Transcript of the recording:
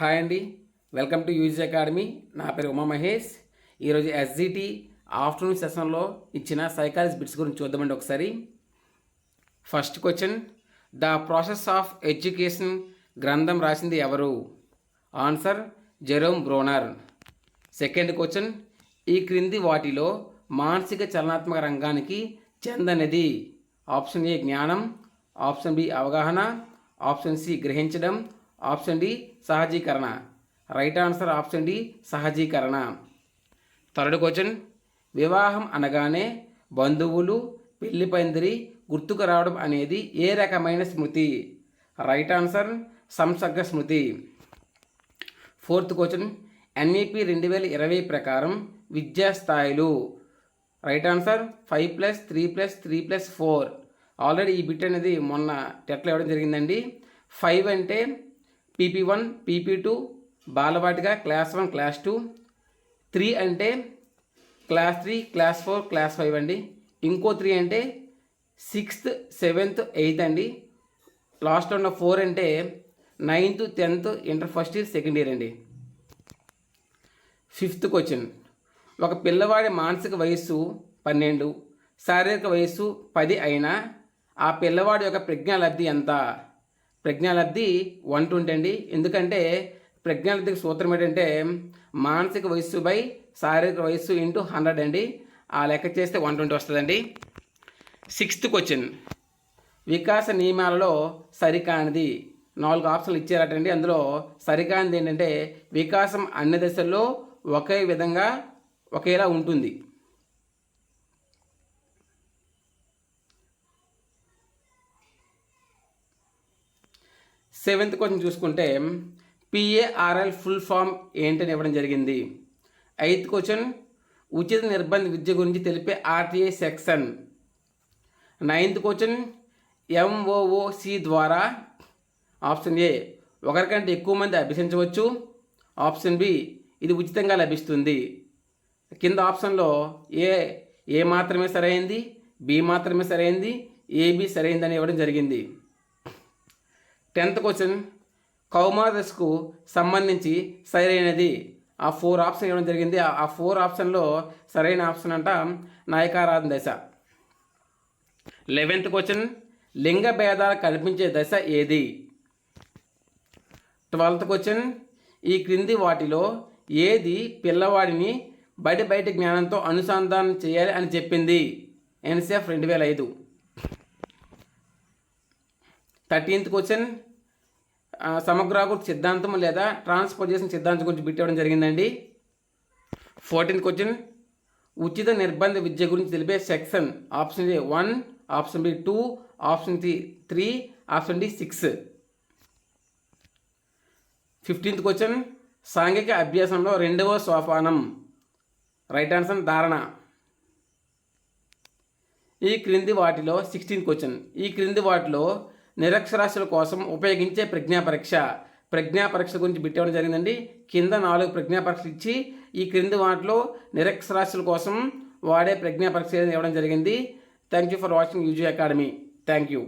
Hi అండి. Welcome to U G academy. నా పేరు ఉమా మహేష్. ఈరోజు ఎస్జిటి ఆఫ్టర్నూన్ సెషన్లో ఇచ్చిన సైకాలజీ బిట్స్ గురించి చూద్దామండి ఒకసారి. First question the process of education గ్రంథం రాసింది ఎవరు? Answer Jerome Bruner. Second question ఈ క్రింది వాటిలో మానసిక చలనాత్మక రంగానికి చెందనిది. ఆప్షన్ ఏ జ్ఞానం. ఆప్షన్ బి అవగాహన. ఆప్షన్ సి గ్రహించడం. ఆప్షన్ డి సహజీకరణ. Right answer option D సహజీకరణ. Third question. వివాహం అనగానే బంధువులు పెళ్ళి పందిరి గుర్తుకు రావడం అనేది ఏ రకమైన స్మృతి? రైట్ ఆన్సర్ సంసర్గ స్మృతి. Fourth question. ఎన్ఈపి రెండు వేల ఇరవై ప్రకారం విద్యా స్థాయిలు. Right answer five plus three plus three plus four. Already ఈ బిట్ అనేది మొన్న టెట్లో ఇవ్వడం జరిగిందండి. ఫైవ్ అంటే P P one P P two బాలవాటిగా class one class two. Three అంటే class three class four class five అండి. ఇంకో త్రీ అంటే సిక్స్త్ సెవెంత్ ఎయిత్ అండి. లాస్ట్ ఉన్న ఫోర్ అంటే ninth tenth inter first year second year అండి. Fifth question. ఒక పిల్లవాడి మానసిక వయస్సు పన్నెండు శారీరక వయస్సు పది అయినా ఆ పిల్లవాడి యొక్క ప్రజ్ఞాలబ్ధి ఎంత? ప్రజ్ఞాలబ్ధి వన్ ట్వంటీ అండి. ఎందుకంటే ప్రజ్ఞాలబ్ధికి సూత్రం ఏంటంటే మానసిక వయస్సు బై శారీరక వయస్సు ఇంటూ హండ్రెడ్ అండి. ఆ లెక్క చేస్తే వన్ ట్వంటీ వస్తుందండి. సిక్స్త్ క్వశ్చన్ వికాస నియమాలలో సరికానిది. నాలుగు ఆప్షన్లు ఇచ్చారటండి. అందులో సరికానిది ఏంటంటే వికాసం అన్ని దశల్లో ఒకే విధంగా ఒకేలా ఉంటుంది. సెవెంత్ క్వశ్చన్ చూసుకుంటే పిఏఆర్ఎల్ ఫుల్ ఫామ్ ఏంటని ఇవ్వడం జరిగింది. ఎయిత్ క్వశ్చన్ ఉచిత నిర్బంధ విద్య గురించి తెలిపే RTI section ninth question MOOC ద్వారా ఆప్షన్ ఏ ఒకరికంటే ఎక్కువ మంది అభ్యసించవచ్చు. ఆప్షన్ బి ఇది ఉచితంగా లభిస్తుంది. కింద ఆప్షన్లో ఏ ఏ మాత్రమే సరైంది బి మాత్రమే సరైంది ఏబి సరైందని ఇవ్వడం జరిగింది. టెన్త్ క్వశ్చన్ కౌమారస్కు సంబంధించి సరైనది. ఆ ఫోర్ ఆప్షన్ ఇవ్వడం జరిగింది. ఆ ఫోర్ ఆప్షన్లో సరైన ఆప్షన్ అంట నాయకారాధన దశ. లెవెన్త్ క్వశ్చన్ లింగ భేదాలు కనిపించే దశ ఏది? ట్వెల్త్ క్వశ్చన్ ఈ క్రింది వాటిలో ఏది పిల్లవాడిని బయట బయట జ్ఞానంతో అనుసంధానం చేయాలి అని చెప్పింది? ఎన్సీఎఫ్ రెండు వేల ఐదు. థర్టీన్త్ క్వశ్చన్ సమగ్రాకృతి సిద్ధాంతం లేదా ట్రాన్స్పోర్టేషన్ సిద్ధాంతం గురించి బిట్టవడం జరిగిందండి. ఫోర్టీన్త్ క్వశ్చన్ ఉచిత నిర్బంధ విద్య గురించి తెలిపే section option A one option B two option C three option D six. Fifteenth question సాంఘిక అభ్యాసంలో రెండవ సోపానం రైట్ ఆన్సర్ ధారణ. ఈ క్రింది వాటిలో సిక్స్టీన్త్ క్వశ్చన్ ఈ క్రింది వాటిలో నిరక్షరాస్యుల కోసం ఉపయోగించే ప్రజ్ఞా పరీక్ష. ప్రజ్ఞా పరీక్ష గురించి పెట్టేవడం జరిగిందండి. కింద నాలుగు ప్రజ్ఞా పరీక్షలు ఇచ్చి ఈ క్రింది వాటిలో నిరక్షరాస్యుల కోసం వాడే ప్రజ్ఞా పరీక్ష ఇవ్వడం జరిగింది. Thank you for watching U G academy thank you